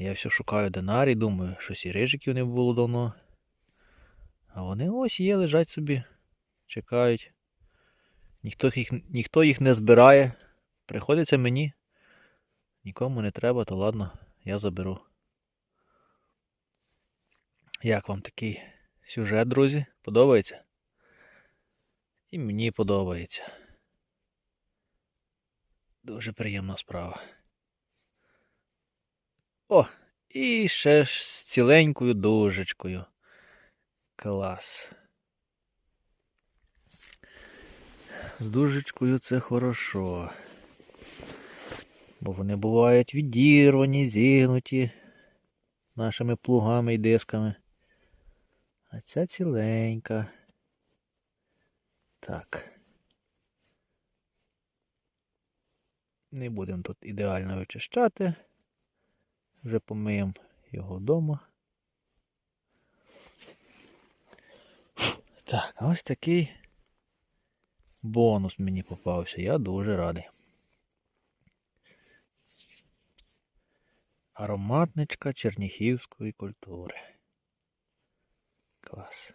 Я все шукаю динарій, думаю, щось і рижиків не було давно. А вони ось є, лежать собі, чекають. Ніхто їх, ніхто їх не збирає. Приходиться мені. Нікому не треба, то ладно, я заберу. Як вам такий сюжет, друзі? Подобається? І мені подобається. Дуже приємна справа. О, і ще ж з ціленькою дужечкою. Клас. З дужечкою це хорошо. Бо вони бувають відірвані, зігнуті нашими плугами і дисками. А ця ціленька. Так. Не будемо тут ідеально вичищати. Вже помиємо його вдома. Так, ось такий бонус мені попався. Я дуже радий. Ароматничка черніхівської культури. Клас.